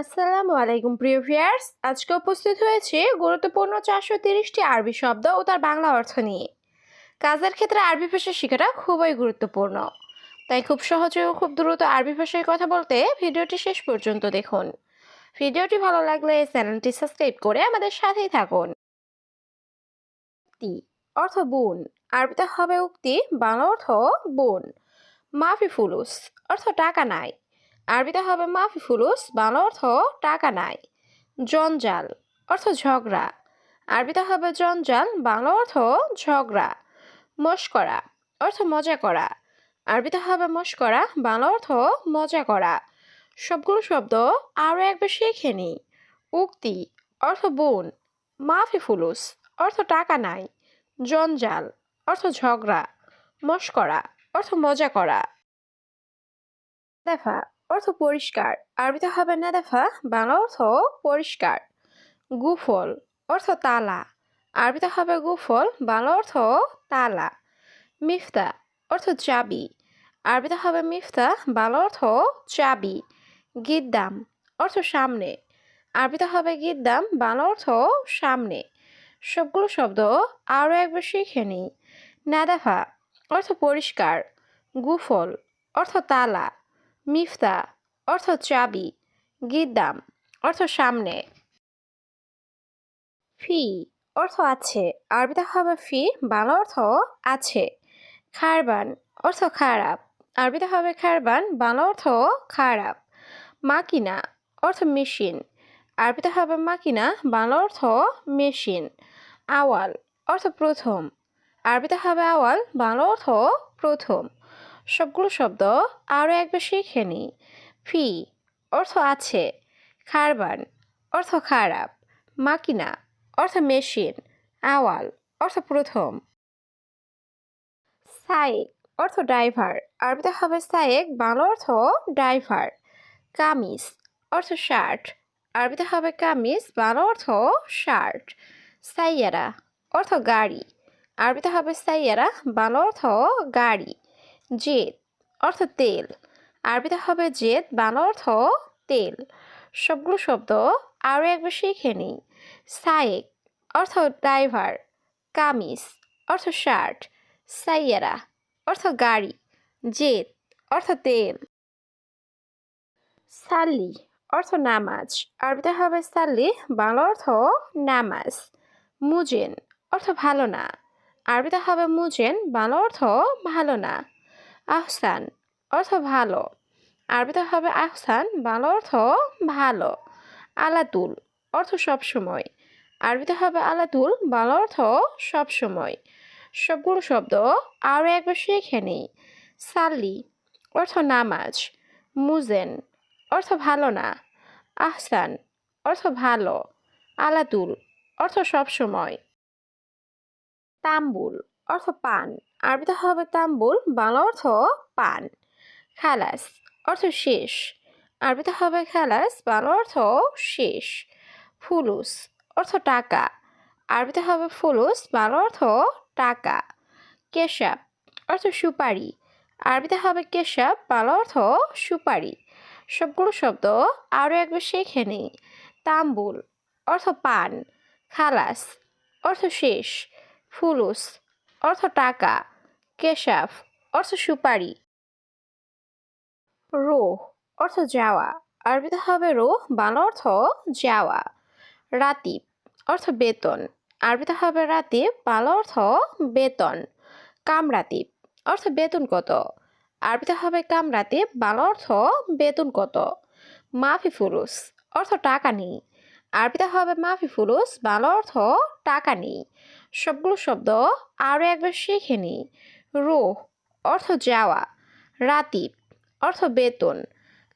আসসালামু আলাইকুম, প্রিয় ভিয়ার্স আজকে উপস্থিত হয়েছে গুরুত্বপূর্ণ চারশো তিরিশটি আরবি শব্দ ও তার বাংলা অর্থ নিয়ে। কাজের ক্ষেত্রে আরবি ভাষা শেখাটা খুবই গুরুত্বপূর্ণ। তাই খুব সহজে ও খুব দ্রুত আরবি ভাষায় কথা বলতে ভিডিওটি শেষ পর্যন্ত দেখুন। ভিডিওটি ভালো লাগলে চ্যানেলটি সাবস্ক্রাইব করে আমাদের সাথেই থাকুন। অর্থ বোন। আরবিতে হবে উক্তি, বাংলা অর্থ বোন। মাফি ফুলুস, অর্থ টাকা নাই। আরবিতে হবে মাফি ফুলুস বাংলা অর্থ টাকা নাই। জঞ্জাল, অর্থ ঝগড়া। আরবিতে হবে জঞ্জাল, বাংলা অর্থ ঝগড়া। মস্করা, অর্থ মজা করা। আরবিতে হবে মস্করা, বাংলা অর্থ মজা করা। সবগুলো শব্দ আরও একবার শিখে নিই উক্তি, অর্থ বোন। মাফি ফুলুস অর্থ টাকা নাই। জঞ্জাল, অর্থ ঝগড়া। মস্করা, অর্থ মজা করা। দেখা। অর্থ পরিষ্কার। আরবিতে হবে না দেখা, বাংলা অর্থ পরিষ্কার। গুফল, অর্থ তালা। আরবিতে হবে গুফল, বাংলা অর্থ তালা। মিফতা, অর্থ চাবি। আরবিতে হবে মিফতা, বাংলা অর্থ চাবি। গিদ্দাম, অর্থ সামনে। আরবিতে হবে গিদ্দাম, বাংলা অর্থ সামনে। সবগুলো শব্দ আরও একবার শিখে নিই। নাদাফা অর্থ পরিষ্কার। গুফল, অর্থ তালা। মিফতা, অর্থ চাবি, গিদ্দাম, অর্থ সামনে। ফি, অর্থ আছে। আরবিতে হবে ফি, বাংলা অর্থ আছে। খারবান, অর্থ খারাপ। আরবিতে হবে খারবান, বাংলা অর্থ খারাপ। মাকিনা, অর্থ মেশিন। আরবিতে হবে মাকিনা, বাংলা অর্থ মেশিন। আওয়াল, অর্থ প্রথম। আরবিতে হবে আওয়াল, বাংলা অর্থ প্রথম। সবগুলো শব্দ আরও একবার শিখে নিই ফি, অর্থ আছে। খারবান, অর্থ খারাপ। মাকিনা, অর্থ মেশিন। আওয়াল, অর্থ প্রথম। সাইক অর্থ ড্রাইভার। আরবিতে হবে সায়েক, বাংলা অর্থ ড্রাইভার। কামিজ, অর্থ শার্ট। আরবিতে হবে কামিজ, বাংলা অর্থ শার্ট। সাইয়ারা, অর্থ গাড়ি। আরবিতে হবে সাইয়ারা, বাংলা অর্থ গাড়ি। জেদ, অর্থ তেল। আরবিতে হবে জেদ, বাংলা অর্থ তেল। সবগুলো শব্দ আরও একবার শিখে নিই। সায়েক, অর্থ ড্রাইভার। কামিজ, অর্থ শার্ট। সাইয়ারা, অর্থ গাড়ি। জেদ, অর্থ তেল। সাল্লি, অর্থ নামাজ। আরবিতে হবে সাল্লি, বাংলা অর্থ নামাজ। মুজেন, অর্থ ভালো না। আরবিতে হবে মুজেন, বাংলা অর্থ ভালো না। আহসান, অর্থ ভালো। আরবিতে হবে আহসান, বাংলা অর্থ ভালো। আলাতুল, অর্থ সবসময় আরবিতে হবে আলাতুল, বাংলা অর্থ সবসময় সবগুলো শব্দ আরও একবার শিখে নিই। সাল্লি, অর্থ নামাজ। মুজেন, অর্থ ভালো না। আহসান, অর্থ ভালো। আলাতুল, অর্থ সবসময় তাম্বুল অর্থ পান। আরবিতে হবে তাম্বুল, বাংলা অর্থ পান। খালাস, অর্থ শেষ। আরবিতে হবে খালাস, বাংলা অর্থ শেষ। ফুলুস, অর্থ টাকা। আরবিতে হবে ফুলুস, বাংলা অর্থ টাকা। কেশাব, অর্থ সুপারি। আরবিতে হবে কেশাব, বাংলা অর্থ সুপারি। সবগুলো শব্দ আরও একবার শেখে নিই। তাম্বুল, অর্থ পান। খালাস, অর্থ শেষ। ফুলুস অর্থ টাকা, কেশাফ, অর্থ সুপারি। রোহ, অর্থ যাওয়া। আরবিতে হবে রোহ, বাংলা অর্থ যাওয়া। রাতিব, অর্থ বেতন। আরবিতে হবে রাতিব, বাংলা অর্থ বেতন। কামরাতিব, অর্থ বেতন কত? আরবিতে হবে কামরাতিব, বাংলা অর্থ বেতন কত? মাফি ফুরুস অর্থ টাকা নেই। আরবিতে হবে মাফি ফুলুস, বাংলা অর্থ টাকা নেই। সবগুলো শব্দ আরও একবার শিখে নিই। রোহ, অর্থ যাওয়া। রাতিব, অর্থ বেতন।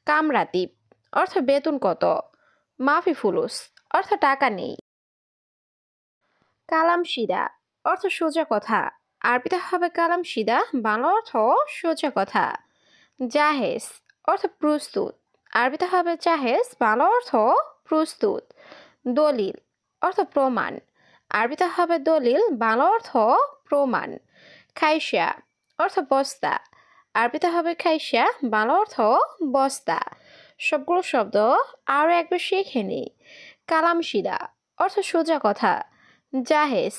কামরাতিব, অর্থ বেতন কত। মাফি ফুলুস, অর্থ টাকা নেই। কালাম সিদা অর্থ সোজা কথা। আরবিতে হবে কালাম সিদা বাংলা অর্থ সোজা কথা। জাহেজ অর্থ প্রস্তুত। আরবিতে হবে জাহেজ বাংলা অর্থ প্রস্তুত। দলিল, অর্থ প্রমাণ। আরবিতে হবে দলিল, বাংলা অর্থ প্রমাণ। খাইসা অর্থ বস্তা। আরবিতে হবে খাইসা বাংলা অর্থ বস্তা। সবগুলো শব্দ আরও একবার শিখে নিই। কালামশিদা অর্থ সোজা কথা। জাহেজ,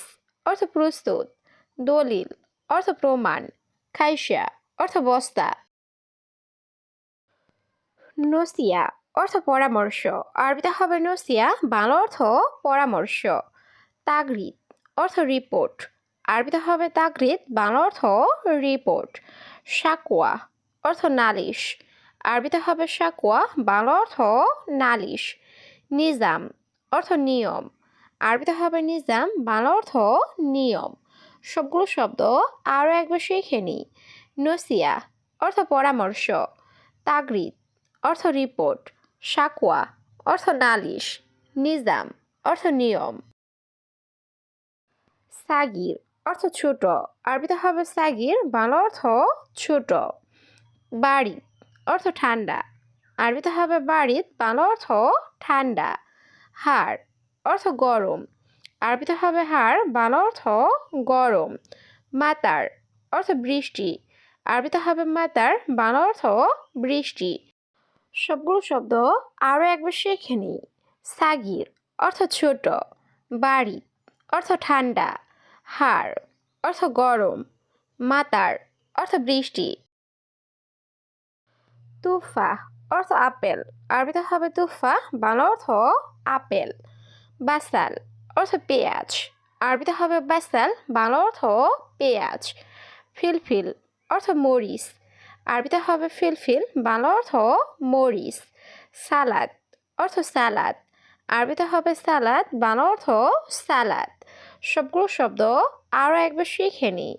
অর্থ প্রস্তুত। দলিল, অর্থ প্রমাণ। খাইশা অর্থ বস্তা। নসিয়া, অর্থ পরামর্শ। আরবিতে হবে নসিয়া, বাংলা অর্থ পরামর্শ। তাগরিদ, অর্থ রিপোর্ট আরবিতে হবে তাগরিদ, বাংলা অর্থ রিপোর্ট সাকুয়া অর্থ নালিশ। আরবিতে হবে সাকুয়া বাংলা অর্থ নালিশ। নিজাম, অর্থ নিয়ম। আরবিতে হবে নিজাম, বাংলা অর্থ নিয়ম। সবগুলো শব্দ আরও একবার শিখে নিই নসিয়া, অর্থ পরামর্শ। তাগরিদ, অর্থ রিপোর্ট সাকুয়া অর্থ নালিশ। নিজাম, অর্থ নিয়ম। সাগির, অর্থ ছোট। আরবিতে হবে সাগির, বাংলা অর্থ ছোট। বাড়ি, অর্থ ঠান্ডা। আরবিতে হবে বাড়িত বাংলা অর্থ ঠান্ডা। হাড়, অর্থ গরম। আরবিতে হবে হাড়, বাংলা অর্থ গরম। মাতার, অর্থ বৃষ্টি। আরবিতে হবে মাতার, বাংলা অর্থ বৃষ্টি। সবগুলো শব্দ আরও একবার শিখে নিই। সাগির, অর্থ ছোট। বাড়ি, অর্থ ঠান্ডা। হাড়, অর্থ গরম, মাতার, অর্থ বৃষ্টি। তুফা, অর্থ আপেল, আরবিতে হবে তুফা, বাংলা অর্থ আপেল। বাসাল অর্থ পেঁয়াজ, আরবিতে হবে বাসাল বাংলা অর্থ পেঁয়াজ। ফিলফিল, অর্থ মরিচ, আরবিতে হবে ফিলফিল, বাংলা অর্থ মরিচ। সালাদ, অর্থ সালাদ, আরবিতে হবে সালাদ, বাংলা অর্থ সালাদ। সবগুলো শব্দ আরও একবার শিখে নিই।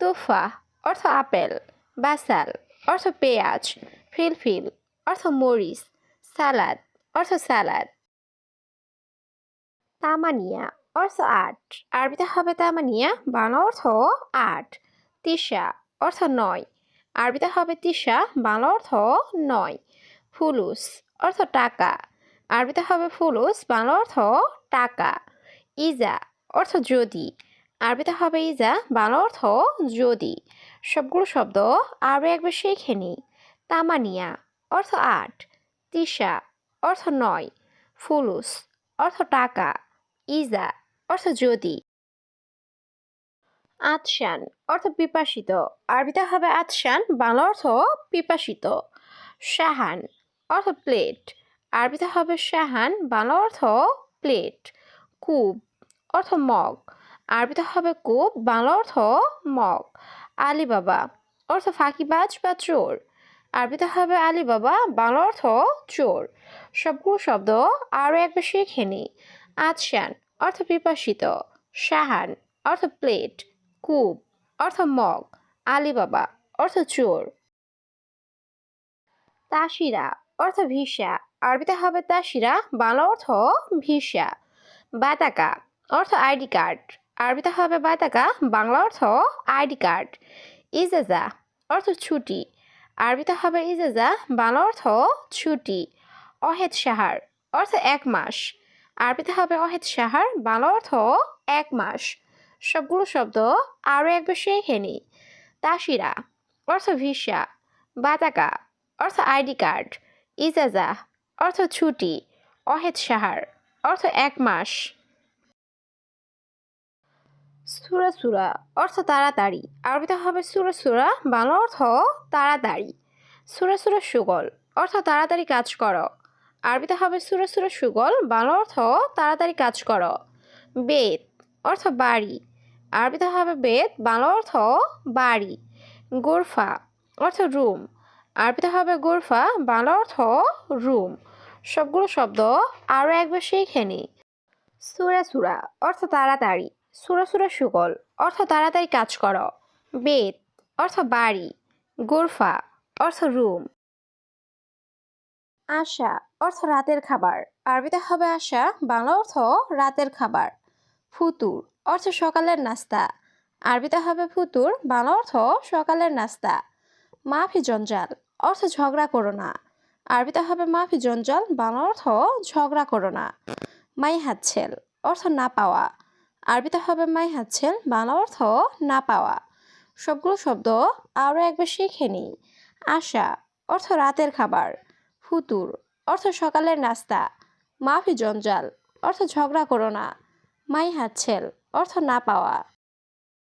তুফা অর্থ আপেল, বাসাল অর্থ পেঁয়াজ, ফিলফিল অর্থ মরিচ, সালাদ অর্থ সালাদ। তামানিয়া অর্থ আট, আরবিতে হবে তামানিয়া, বাংলা অর্থ আট। তিশা অর্থ নয়, আরবিতে হবে তিশা, বাংলা অর্থ নয়। ফুলুস অর্থ টাকা, আরবিতে হবে ফুলুস, বাংলা অর্থ টাকা। ইজা অর্থ যদি। আরবিতে হবে ইজা, বাংলা অর্থ যদি। সবগুলো শব্দ আরও একবার শিখে নিই তামানিয়া, অর্থ আট। তিশা অর্থ নয়। ফুলুস, অর্থ টাকা। ইজা, অর্থ যদি। আতশান, অর্থ পিপাসিত। আরবিতে হবে আতশান, বাংলা অর্থ পিপাসিত। শাহান, অর্থ প্লেট। আরবিতে হবে শাহান, বাংলা অর্থ প্লেট। কূপ অর্থ মগ। আরবিতে হবে কূপ, বাংলা অর্থ মগ। আলিবাবা, অর্থ ফাঁকিবাজ বা চোর। আরবিতে হবে আলিবাবা, বাংলা অর্থ চোর। সবগুলো শব্দ আরও একবার শিখে নিই। আতশান, অর্থ পিপাসিত। শাহান, অর্থ প্লেট। কূপ, অর্থ মগ। আলিবাবা, অর্থ চোর। তাসিরা, অর্থ ভিসা। আরবিতে হবে তাসিরা, বাংলা অর্থ ভিসা। বাতাকা অর্থ আইডি কার্ড। আরবিতে হবে বাতাকা বাংলা অর্থ আইডি কার্ড। ইজাজা অর্থ ছুটি। আরবিতে হবে ইজাজা, বাংলা অর্থ ছুটি। অহেদ সাহার অর্থ এক মাস। আরবিতে হবে অহেদ সাহার, বাংলা অর্থ এক মাস। সবগুলো শব্দ আরও একবার শিখে নিই তাসিরা অর্থ ভিসা। বাতাকা অর্থ আইডি কার্ড। ইজাজা অর্থ ছুটি। অহেদ সাহার অর্থ এক মাস। সুরা সুরা অর্থ তাড়াতাড়ি। আরবিতে হবে সুরা সুরা, বাংলা অর্থ তাড়াতাড়ি। সুরা সুরা সুগল, অর্থ তাড়াতাড়ি কাজ করো। আরবিতে হবে সুরা সুরা সুগল, বাংলা অর্থ তাড়াতাড়ি কাজ করো। বেদ, অর্থ বাড়ি। আরবিতে হবে বেদ, বাংলা অর্থ বাড়ি। গোরফা, অর্থ রুম। আরবিতে হবে গোরফা, বাংলা অর্থ রুম। সবগুলো শব্দ আরও একবার শিখে নিই সুরা সুরা, অর্থ তাড়াতাড়ি। সুরা সুরা সুগল। অর্থ তাড়াতাড়ি কাজ করো। বেদ অর্থ বাড়ি। গোরফা। অর্থ রুম। আশা। অর্থ রাতের খাবার। আরবিতে হবে আশা, বাংলা অর্থ রাতের খাবার। ফুতুর। অর্থ সকালের নাস্তা। আরবিতে হবে ফুতুর, বাংলা অর্থ সকালের নাস্তা। মাফি জঞ্জাল। অর্থ ঝগড়া করো না। আরবিতে হবে মাফি জঞ্জাল, বাংলা অর্থ ঝগড়া করো না। মাই হাতছেল অর্থ না পাওয়া। আরবিতে হবে মাই হাতছেল বাংলা অর্থ না পাওয়া। সবগুলো শব্দ আরও একবার শিখে নিই। আশা, অর্থ রাতের খাবার। ফুতুর, অর্থ সকালের নাস্তা। মাফি জঞ্জাল, অর্থ ঝগড়া করো না। মাই হাচ্ছেল অর্থ না পাওয়া।